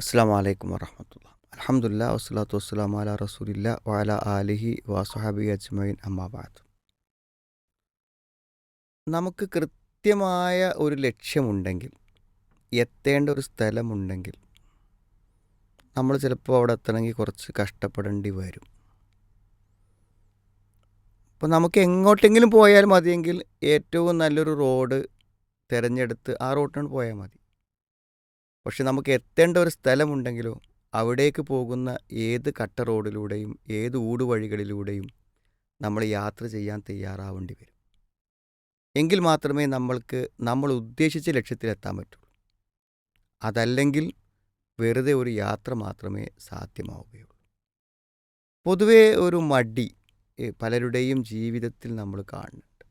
അസ്സാം വലൈക്കും വറഹമത്തുള്ള. അലഹമുല്ല വസ്സലാത്തു വസ്സലാം അല റസൂലില്ല വാല ആലിഹി വാസുഹാബി അജ്മൈൻ അമ്മാബാദ് നമുക്ക് കൃത്യമായ ഒരു ലക്ഷ്യമുണ്ടെങ്കിൽ എത്തേണ്ട ഒരു സ്ഥലമുണ്ടെങ്കിൽ നമ്മൾ ചിലപ്പോൾ അവിടെ എത്തണമെങ്കിൽ കുറച്ച് കഷ്ടപ്പെടേണ്ടി വരും. അപ്പോൾ നമുക്ക് എങ്ങോട്ടെങ്കിലും പോയാൽ മതിയെങ്കിൽ ഏറ്റവും നല്ലൊരു റോഡ് തിരഞ്ഞെടുത്ത് ആ റോട്ടിനോട് പോയാൽ മതി. പക്ഷെ നമുക്ക് എത്തേണ്ട ഒരു സ്ഥലമുണ്ടെങ്കിലോ അവിടേക്ക് പോകുന്ന ഏത് കട്ട റോഡിലൂടെയും ഏത് ഊടുവഴികളിലൂടെയും നമ്മൾ യാത്ര ചെയ്യാൻ തയ്യാറാവേണ്ടി വരും. എങ്കിൽ മാത്രമേ നമ്മൾക്ക് നമ്മൾ ഉദ്ദേശിച്ച ലക്ഷ്യത്തിലെത്താൻ പറ്റുള്ളൂ അതല്ലെങ്കിൽ വെറുതെ ഒരു യാത്ര മാത്രമേ സാധ്യമാവുകയുള്ളൂ. പൊതുവേ ഒരു മടി പലരുടെയും ജീവിതത്തിൽ നമ്മൾ കാണുന്നുണ്ട്.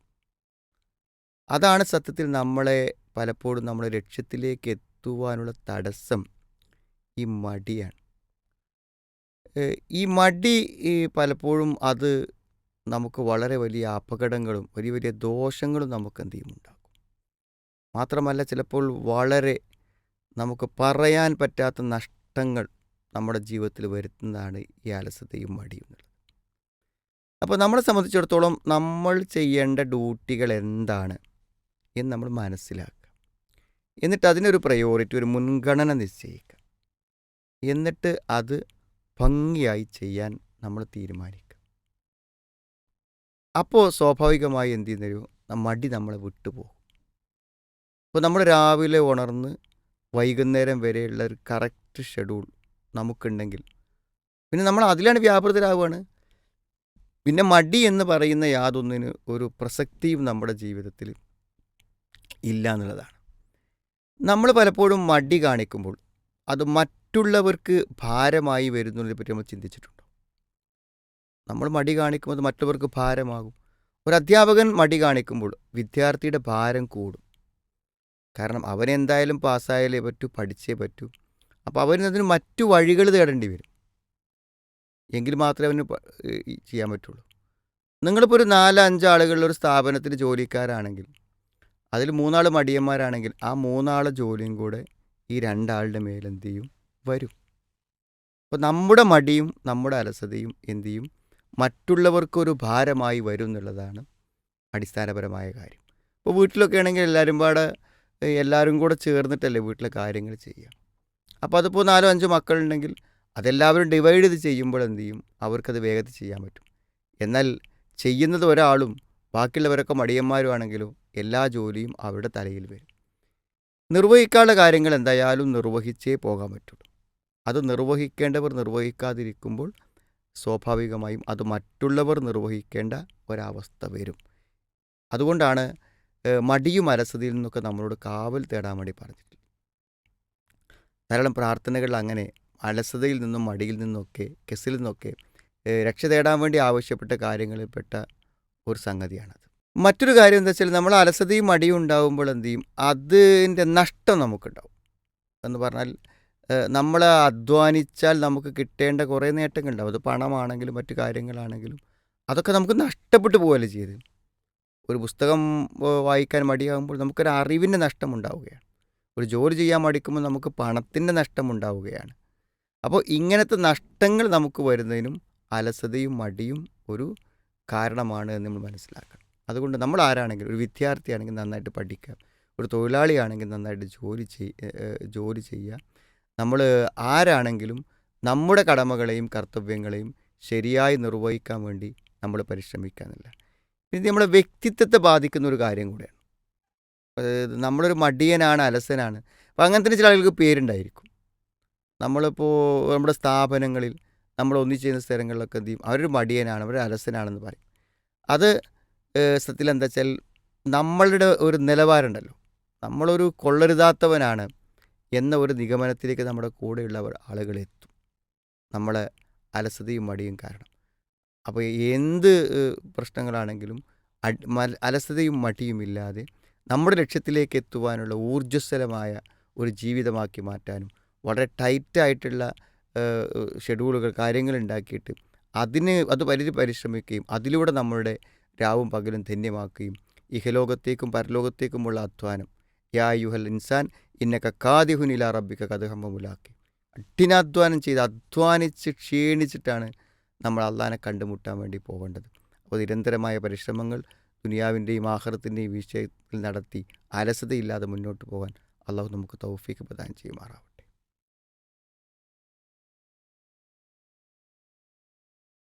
അതാണ് സത്യത്തിൽ നമ്മളെ പലപ്പോഴും നമ്മുടെ ലക്ഷ്യത്തിലേക്ക് എത്തുവാനുള്ള തടസ്സം ഈ മടിയാണ്. ഈ മടി പലപ്പോഴും അത് നമുക്ക് വളരെ വലിയ അപകടങ്ങളും വലിയ വലിയ ദോഷങ്ങളും നമുക്ക് എന്ത് ചെയ്യും ഉണ്ടാക്കും. മാത്രമല്ല ചിലപ്പോൾ വളരെ നമുക്ക് പറയാൻ പറ്റാത്ത നഷ്ടങ്ങൾ നമ്മുടെ ജീവിതത്തിൽ വരുത്തുന്നതാണ് ഈ അലസതയും മടിയും എന്നുള്ളത്. അപ്പോൾ നമ്മളെ സംബന്ധിച്ചിടത്തോളം നമ്മൾ ചെയ്യേണ്ട ഡ്യൂട്ടികൾ എന്താണ് എന്ന് നമ്മൾ മനസ്സിലാക്കുക എന്നിട്ട് അതിനൊരു പ്രയോറിറ്റി ഒരു മുൻഗണന നിശ്ചയിക്കുക. എന്നിട്ട് അത് ഭംഗിയായി ചെയ്യാൻ നമ്മൾ തീരുമാനിക്കുക. അപ്പോൾ സ്വാഭാവികമായി എന്ത് ചെയ്യുന്നൊരു മടി നമ്മളെ വിട്ടുപോകും. അപ്പോൾ നമ്മൾ രാവിലെ ഉണർന്ന് വൈകുന്നേരം വരെയുള്ള ഒരു കറക്റ്റ് ഷെഡ്യൂൾ നമുക്കുണ്ടെങ്കിൽ പിന്നെ നമ്മൾ അതിലാണ് വ്യാപൃതരാവുകയാണ് പിന്നെ മടി എന്ന് പറയുന്ന യാതൊന്നിന് ഒരു പ്രസക്തിയും നമ്മുടെ ജീവിതത്തിൽ ഇല്ല എന്നുള്ളതാണ്. നമ്മൾ പലപ്പോഴും മടി കാണിക്കുമ്പോൾ അത് മറ്റുള്ളവർക്ക് ഭാരമായി വരുന്നതിനെ പറ്റി നമ്മൾ ചിന്തിച്ചിട്ടുണ്ടോ? നമ്മൾ മടി കാണിക്കുമ്പോൾ മറ്റുള്ളവർക്ക് ഭാരമാകും. ഒരു അധ്യാപകൻ മടി കാണിക്കുമ്പോൾ വിദ്യാർത്ഥിയുടെ ഭാരം കൂടും. കാരണം അവനെന്തായാലും പാസ്സായാലേ പറ്റൂ പഠിച്ചേ പറ്റൂ. അപ്പോൾ അവനതിന് മറ്റു വഴികൾ തേടേണ്ടി വരും. എങ്കിൽ മാത്രമേ അവന് ചെയ്യാൻ പറ്റുള്ളൂ. നിങ്ങളിപ്പോൾ ഒരു നാല് അഞ്ച് ആളുകളുള്ള ഒരു സ്ഥാപനത്തിൽ ജോലിക്കാരാണെങ്കിൽ അതിൽ മൂന്നാൾ മടിയന്മാരാണെങ്കിൽ ആ മൂന്നാളെ ജോലിയും കൂടെ ഈ രണ്ടാളുടെ മേലെന്ത് ചെയ്യും? വരും. അപ്പോൾ നമ്മുടെ മടിയും നമ്മുടെ അലസതയും എന്ത് ചെയ്യും? മറ്റുള്ളവർക്കൊരു ഭാരമായി വരും എന്നുള്ളതാണ് അടിസ്ഥാനപരമായ കാര്യം. ഇപ്പോൾ വീട്ടിലൊക്കെ ആണെങ്കിൽ എല്ലാവരും പാടെ എല്ലാവരും കൂടെ ചേർന്നിട്ടല്ലേ വീട്ടിലെ കാര്യങ്ങൾ ചെയ്യുക. അപ്പോൾ അതിപ്പോൾ നാലോ അഞ്ചോ മക്കളുണ്ടെങ്കിൽ അതെല്ലാവരും ഡിവൈഡ് ചെയ്ത് ചെയ്യുമ്പോൾ എന്ത് ചെയ്യും? അവർക്കത് വേഗത്തിൽ ചെയ്യാൻ പറ്റും. എന്നാൽ ചെയ്യുന്നത് ഒരാളും ബാക്കിയുള്ളവരൊക്കെ മടിയന്മാരുമാണെങ്കിലും എല്ലാ ജോലിയും അവരുടെ തലയിൽ വരും. നിർവഹിക്കാനുള്ള കാര്യങ്ങൾ എന്തായാലും നിർവഹിച്ചേ പോകാൻ പറ്റുള്ളൂ. അത് നിർവഹിക്കേണ്ടവർ നിർവഹിക്കാതിരിക്കുമ്പോൾ സ്വാഭാവികമായും അത് മറ്റുള്ളവർ നിർവഹിക്കേണ്ട ഒരവസ്ഥ വരും. അതുകൊണ്ടാണ് മടിയും അലസതയിൽ നിന്നൊക്കെ നമ്മളോട് കാവൽ തേടാൻ വേണ്ടി പറഞ്ഞിട്ടുള്ളത്. ധാരാളം പ്രാർത്ഥനകളിൽ അങ്ങനെ അലസതയിൽ നിന്നും മടിയിൽ നിന്നൊക്കെ കെസിൽ നിന്നൊക്കെ രക്ഷ തേടാൻ വേണ്ടി ആവശ്യപ്പെട്ട കാര്യങ്ങളിൽപ്പെട്ട ഒരു സംഗതിയാണത്. മറ്റൊരു കാര്യം എന്താ വെച്ചാൽ നമ്മൾ അലസതയും മടിയും ഉണ്ടാകുമ്പോൾ എന്ത് ചെയ്യും? അതിന്റെ നഷ്ടം നമുക്കുണ്ടാവും. എന്ന് പറഞ്ഞാൽ നമ്മൾ അധ്വാനിച്ചാൽ നമുക്ക് കിട്ടേണ്ട കുറേ നേട്ടങ്ങൾ ഉണ്ടാവും അത് പണമാണെങ്കിലും മറ്റു കാര്യങ്ങളാണെങ്കിലും. അതൊക്കെ നമുക്ക് നഷ്ടപ്പെട്ടു പോകുകയല്ലേ ചെയ്ത്. ഒരു പുസ്തകം വായിക്കാൻ മടിയാകുമ്പോൾ നമുക്കൊരു അറിവിന്റെ നഷ്ടം ഉണ്ടാവുകയാണ്. ഒരു ജോലി ചെയ്യാൻ മടിക്കുമ്പോൾ നമുക്ക് പണത്തിന്റെ നഷ്ടം ഉണ്ടാവുകയാണ്. അപ്പോൾ ഇങ്ങനത്തെ നഷ്ടങ്ങൾ നമുക്ക് വരുന്നതിനും അലസതയും മടിയും ഒരു കാരണമാണ് എന്ന് നമ്മൾ മനസ്സിലാക്കണം. അതുകൊണ്ട് നമ്മൾ ആരാണെങ്കിലും ഒരു വിദ്യാർത്ഥിയാണെങ്കിൽ നന്നായിട്ട് പഠിക്കുക ഒരു തൊഴിലാളിയാണെങ്കിൽ നന്നായിട്ട് ജോലി ചെയ് ജോലി ചെയ്യുക. നമ്മൾ ആരാണെങ്കിലും നമ്മുടെ കടമകളെയും കർത്തവ്യങ്ങളെയും ശരിയായി നിർവഹിക്കാൻ വേണ്ടി നമ്മൾ പരിശ്രമിക്കുക എന്നില്ല. ഇത് നമ്മുടെ വ്യക്തിത്വത്തെ ബാധിക്കുന്ന ഒരു കാര്യം കൂടെയാണ്. നമ്മളൊരു മടിയനാണ് അലസനാണ്. അപ്പോൾ അങ്ങനത്തെ ചില ആളുകൾക്ക് പേരുണ്ടായിരിക്കും. നമ്മളിപ്പോൾ നമ്മുടെ സ്ഥാപനങ്ങളിൽ നമ്മൾ ഒന്നിച്ചു ചെയ്യുന്ന സ്ഥലങ്ങളിലൊക്കെ എന്ത് ചെയ്യും? അവരൊരു മടിയനാണ് അവരൊരു അലസനാണെന്ന് പറയും. അത് സത്യത്തിൽ എന്താ വെച്ചാൽ നമ്മളുടെ ഒരു നിലവാരമുണ്ടല്ലോ. നമ്മളൊരു കൊള്ളരുതാത്തവനാണ് എന്ന ഒരു നിഗമനത്തിലേക്ക് നമ്മുടെ കൂടെയുള്ള ആളുകൾ എത്തും. നമ്മളെ അലസതയും മടിയും കാരണം. അപ്പോൾ എന്ത് പ്രശ്നങ്ങളാണെങ്കിലും അലസതയും മടിയും ഇല്ലാതെ നമ്മുടെ ലക്ഷ്യത്തിലേക്ക് എത്തുവാനുള്ള ഊർജസ്വലമായ ഒരു ജീവിതമാക്കി മാറ്റാനും വളരെ ടൈറ്റായിട്ടുള്ള ഷെഡ്യൂളുകൾ കാര്യങ്ങൾ ഉണ്ടാക്കിയിട്ട് അതിന് അത് പരിധി പരിശ്രമിക്കുകയും അതിലൂടെ നമ്മളുടെ രാവും പകലും ധന്യമാക്കുകയും ഇഹലോകത്തേക്കും പരലോകത്തേക്കുമുള്ള അധ്വാനം. യാ യുഹൽ ഇൻസാൻ ഇന്നക കാദിഹുനില റബ്ബിക്ക കഥഹമ്മ മുലാക്കി കഠിനാധ്വാനം ചെയ്ത് അധ്വാനിച്ച് ക്ഷീണിച്ചിട്ടാണ് നമ്മൾ അള്ളഹാനെ കണ്ടുമുട്ടാൻ വേണ്ടി പോകേണ്ടത്. അപ്പോൾ നിരന്തരമായ പരിശ്രമങ്ങൾ ദുനിയാവിന്റെയും ആഹ്റത്തിന്റെയും വിഷയത്തിൽ നടത്തി അലസതയില്ലാതെ മുന്നോട്ട് പോകാൻ അള്ളാഹു നമുക്ക് തൗഫീക്ക് പ്രദാനം ചെയ്യുമാറാവട്ടെ.